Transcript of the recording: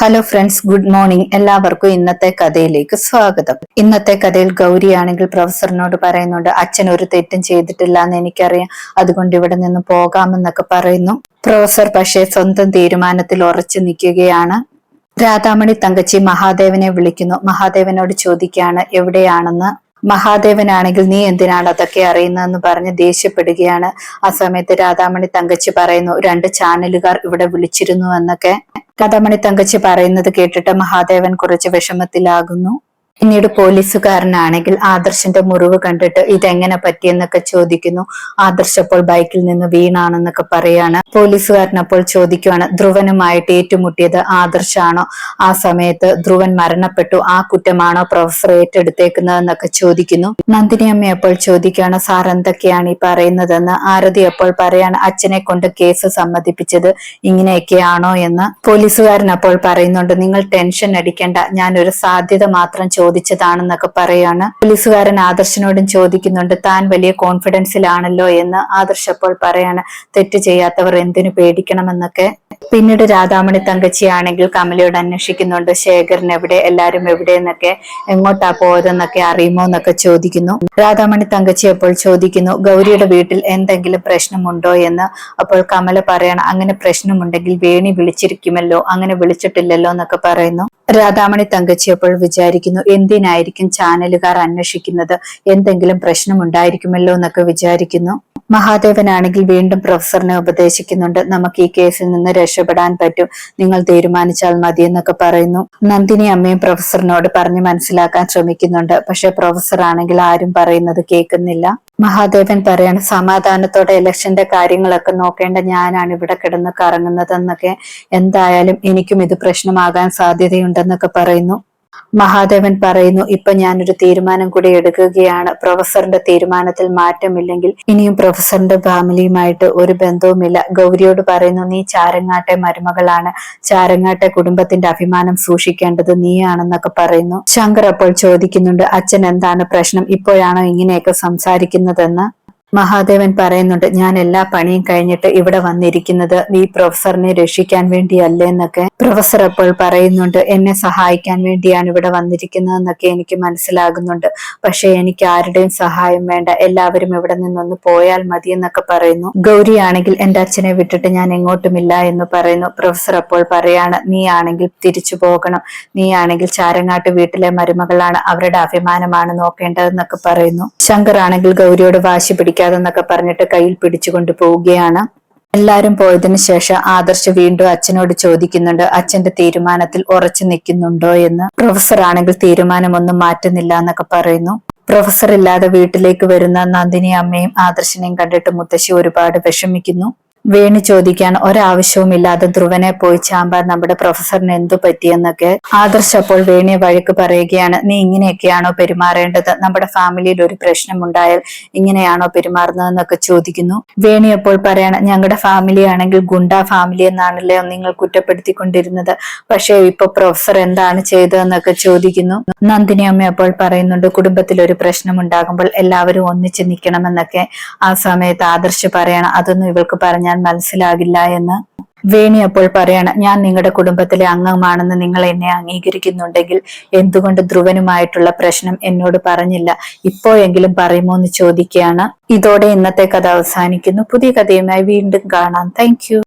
Hello friends good morning എല്ലാവർക്കും ഇന്നത്തെ കഥയിലേക്ക് സ്വാഗതം. ഇന്നത്തെ കഥയിൽ ഗൗരിയാണെങ്കിൽ പ്രൊഫസറിനോട് പറയുന്നുണ്ട് അച്ഛൻ ഒരു തെറ്റും ചെയ്തിട്ടില്ല എന്ന് എനിക്കറിയാം. അതുകൊണ്ട് ഇവിടെ നിന്ന് പോകാമെന്നൊക്കെ പറയുന്നു. പ്രൊഫസർ പക്ഷേ സ്വന്തം തീരുമാനത്തിൽ ഉറച്ചു നിൽക്കുകയാണ്. രാധാമണി തങ്കച്ചി മഹാദേവനെ വിളിക്കുന്നു. മഹാദേവനോട് ചോദിക്കുകയാണ് എവിടെയാണെന്ന്? മഹാദേവനാണെങ്കിൽ നീ എന്തിനാണ് അതൊക്കെ അറിയുന്നതെന്ന് പറഞ്ഞ് ദേഷ്യപ്പെടുകയാണ്. ആ സമയത്ത് രാധാമണി തങ്കച്ചി പറയുന്നു രണ്ട് ചാനലുകാർ ഇവിടെ വിളിച്ചിരുന്നു എന്നൊക്കെ. രാധാമണി തങ്കച്ചി പറയുന്നത് കേട്ടിട്ട് മഹാദേവൻ കുറച്ച് വിഷമത്തിലാകുന്നു. പിന്നീട് പോലീസുകാരനാണെങ്കിൽ ആദർശന്റെ മുറിവ് കണ്ടിട്ട് ഇതെങ്ങനെ പറ്റിയെന്നൊക്കെ ചോദിക്കുന്നു. ആദർശ് അപ്പോൾ ബൈക്കിൽ നിന്ന് വീണാണെന്നൊക്കെ പറയാണ്. പോലീസുകാരൻ അപ്പോൾ ചോദിക്കുവാണ് ധ്രുവനുമായിട്ട് ഏറ്റുമുട്ടിയത് ആദർശാണോ? ആ സമയത്ത് ധ്രുവൻ മരണപ്പെട്ടു. ആ കുറ്റമാണോ പ്രൊഫസർ ഏറ്റെടുത്തേക്കുന്നതെന്നൊക്കെ ചോദിക്കുന്നു. നന്ദിനി അമ്മ അപ്പോൾ ചോദിക്കുകയാണ് സാർ എന്തൊക്കെയാണ് ഈ പറയുന്നതെന്ന്? ആരതി അപ്പോൾ പറയാണ് അച്ഛനെ കൊണ്ട് കേസ് സമ്മതിപ്പിച്ചത് ഇങ്ങനെയൊക്കെയാണോ എന്ന്. പോലീസുകാരൻ അപ്പോൾ പറയുന്നുണ്ട് നിങ്ങൾ ടെൻഷൻ അടിക്കേണ്ട ഞാൻ ഒരു സാധ്യത മാത്രം ചോദിച്ചതാണെന്നൊക്കെ പറയാണ്. പോലീസുകാരൻ ആദർശനോടും ചോദിക്കുന്നുണ്ട് താൻ വലിയ കോൺഫിഡൻസിലാണല്ലോ എന്ന് ആദർശ് അപ്പോൾ പറയാണ് തെറ്റ് ചെയ്യാത്തവർ എന്തിനു പേടിക്കണമെന്നൊക്കെ? പിന്നീട് രാധാമണി തങ്കച്ചിയാണെങ്കിൽ കമലയോട് അന്വേഷിക്കുന്നുണ്ട് ശേഖരൻ എവിടെ എല്ലാരും എവിടെ എന്നൊക്കെ എങ്ങോട്ടാ പോയതെന്നൊക്കെ അറിയുമോ എന്നൊക്കെ ചോദിക്കുന്നു. രാധാമണി തങ്കച്ചി അപ്പോൾ ചോദിക്കുന്നു ഗൗരിയുടെ വീട്ടിൽ എന്തെങ്കിലും പ്രശ്നമുണ്ടോ? എന്ന് അപ്പോൾ കമല പറയണം അങ്ങനെ പ്രശ്നമുണ്ടെങ്കിൽ വേണി വിളിച്ചിരിക്കുമല്ലോ അങ്ങനെ വിളിച്ചിട്ടില്ലല്ലോ എന്നൊക്കെ പറയുന്നു. രാധാമണി തങ്കച്ചി അപ്പോൾ വിചാരിക്കുന്നു എന്തിനായിരിക്കും ചാനലുകാർ അന്വേഷിക്കുന്നത്? എന്തെങ്കിലും പ്രശ്നമുണ്ടായിരിക്കുമല്ലോ എന്നൊക്കെ വിചാരിക്കുന്നു. മഹാദേവനാണെങ്കിൽ വീണ്ടും പ്രൊഫസറിനെ ഉപദേശിക്കുന്നുണ്ട്. നമുക്ക് ഈ കേസിൽ നിന്ന് രക്ഷപ്പെടാൻ പറ്റും. നിങ്ങൾ തീരുമാനിച്ചാൽ മതി എന്നൊക്കെ പറയുന്നു. നന്ദിനി അമ്മയും പ്രൊഫസറിനോട് പറഞ്ഞു മനസ്സിലാക്കാൻ ശ്രമിക്കുന്നുണ്ട്. പക്ഷെ പ്രൊഫസർ ആണെങ്കിൽ ആരും പറയുന്നത് കേൾക്കുന്നില്ല. മഹാദേവൻ പറയാണ് സമാധാനത്തോടെ ഇലക്ഷന്റെ കാര്യങ്ങളൊക്കെ നോക്കേണ്ട ഞാനാണ് ഇവിടെ കിടന്ന് കറങ്ങുന്നതെന്നൊക്കെ. എന്തായാലും എനിക്കും ഇത് പ്രശ്നമാകാൻ സാധ്യതയുണ്ടെന്നൊക്കെ പറയുന്നു. മഹാദേവൻ പറയുന്നു ഇപ്പൊ ഞാനൊരു തീരുമാനം കൂടി എടുക്കുകയാണ്. പ്രൊഫസറിന്റെ തീരുമാനത്തിൽ മാറ്റമില്ലെങ്കിൽ ഇനിയും പ്രൊഫസറിന്റെ ഫാമിലിയുമായിട്ട് ഒരു ബന്ധവുമില്ല. ഗൗരിയോട് പറയുന്നു നീ ചാരങ്ങാട്ടെ മരുമകളാണ്. ചാരങ്ങാട്ടെ കുടുംബത്തിന്റെ അഭിമാനം സൂക്ഷിക്കേണ്ടത് നീയാണെന്നൊക്കെ പറയുന്നു. ശങ്കർ അപ്പോൾ ചോദിക്കുന്നുണ്ട് അച്ഛൻ എന്താണ് പ്രശ്നം? ഇപ്പോഴാണോ ഇങ്ങനെയൊക്കെ സംസാരിക്കുന്നതെന്ന്? മഹാദേവൻ പറയുന്നുണ്ട് ഞാൻ എല്ലാ പണിയും കഴിഞ്ഞിട്ട് ഇവിടെ വന്നിരിക്കുന്നത് ഈ പ്രൊഫസറിനെ രക്ഷിക്കാൻ വേണ്ടിയല്ലേ എന്നൊക്കെ പ്രൊഫസർ അപ്പോൾ പറയുന്നുണ്ട് എന്നെ സഹായിക്കാൻ വേണ്ടിയാണ് ഇവിടെ വന്നിരിക്കുന്നതെന്നൊക്കെ എനിക്ക് മനസ്സിലാകുന്നുണ്ട്. പക്ഷെ എനിക്ക് ആരുടെയും സഹായം വേണ്ട. എല്ലാവരും ഇവിടെ നിന്നൊന്ന് പോയാൽ മതി എന്നൊക്കെ പറയുന്നു. ഗൗരിയാണെങ്കിൽ എന്റെ അച്ഛനെ വിട്ടിട്ട് ഞാൻ എങ്ങോട്ടുമില്ല എന്ന് പറയുന്നു. പ്രൊഫസർ അപ്പോൾ പറയാണ് നീ ആണെങ്കിൽ തിരിച്ചു പോകണം. നീ ആണെങ്കിൽ ചാരങ്ങാട്ട് വീട്ടിലെ മരുമകളാണ്. അവരുടെ അഭിമാനമാണ് നോക്കേണ്ടതെന്നൊക്കെ പറയുന്നു. ശങ്കർ ആണെങ്കിൽ ഗൗരിയോട് വാശി പിടിക്കാതെ എന്നൊക്കെ പറഞ്ഞിട്ട് കയ്യിൽ പിടിച്ചുകൊണ്ട് പോവുകയാണ് എല്ലാരും പോയതിനു ശേഷം ആദർശ് വീണ്ടും അച്ഛനോട് ചോദിക്കുന്നുണ്ട് അച്ഛന്റെ തീരുമാനത്തിൽ ഉറച്ചു നിൽക്കുന്നുണ്ടോ എന്ന്? പ്രൊഫസർ ആണെങ്കിൽ തീരുമാനമൊന്നും മാറ്റുന്നില്ല എന്നൊക്കെ പറയുന്നു. പ്രൊഫസർ ഇല്ലാതെ വീട്ടിലേക്ക് വരുന്ന നന്ദിനി അമ്മയും ആദർശനെയും കണ്ടിട്ട് മുത്തശ്ശി ഒരുപാട് വിഷമിക്കുന്നു. വേണി ചോദിക്കാൻ ഒരാവശ്യവുമില്ലാതെ ധ്രുവനെ പോയി ചാമ്പാൻ നമ്മുടെ പ്രൊഫസറിന് എന്തു പറ്റിയെന്നൊക്കെ ആദർശ് അപ്പോൾ വേണിയെ വഴിക്ക് പറയുകയാണ് നീ ഇങ്ങനെയൊക്കെയാണോ പെരുമാറേണ്ടത്? നമ്മുടെ ഫാമിലിയിൽ ഒരു പ്രശ്നമുണ്ടായാൽ ഇങ്ങനെയാണോ പെരുമാറുന്നതെന്നൊക്കെ ചോദിക്കുന്നു. വേണി അപ്പോൾ പറയാണ് ഞങ്ങളുടെ ഫാമിലി ആണെങ്കിൽ ഗുണ്ട ഫാമിലി എന്നാണല്ലേ നിങ്ങൾ കുറ്റപ്പെടുത്തിക്കൊണ്ടിരുന്നത്. പക്ഷേ ഇപ്പൊ പ്രൊഫസർ എന്താണ് ചെയ്തതെന്നൊക്കെ ചോദിക്കുന്നു. നന്ദിനി അമ്മ അപ്പോൾ പറയുന്നുണ്ട് കുടുംബത്തിൽ ഒരു പ്രശ്നം ഉണ്ടാകുമ്പോൾ എല്ലാവരും ഒന്നിച്ച് നിൽക്കണമെന്നൊക്കെ ആ സമയത്ത് ആദർശ് പറയണം അതൊന്നും ഇവൾക്ക് പറഞ്ഞാൽ മനസ്സിലാകില്ല എന്ന് വേണി അപ്പോൾ പറയാണ് ഞാൻ നിങ്ങളുടെ കുടുംബത്തിലെ അംഗമാണെന്ന് നിങ്ങൾ എന്നെ അംഗീകരിക്കുന്നുണ്ടെങ്കിൽ എന്തുകൊണ്ട് ധ്രുവനുമായിട്ടുള്ള പ്രശ്നം എന്നോട് പറഞ്ഞില്ല? ഇപ്പോഴെങ്കിലും പറയുമോ എന്ന് ചോദിക്കുകയാണ്. ഇതോടെ ഇന്നത്തെ കഥ അവസാനിക്കുന്നു. പുതിയ കഥയുമായി വീണ്ടും കാണാം. താങ്ക്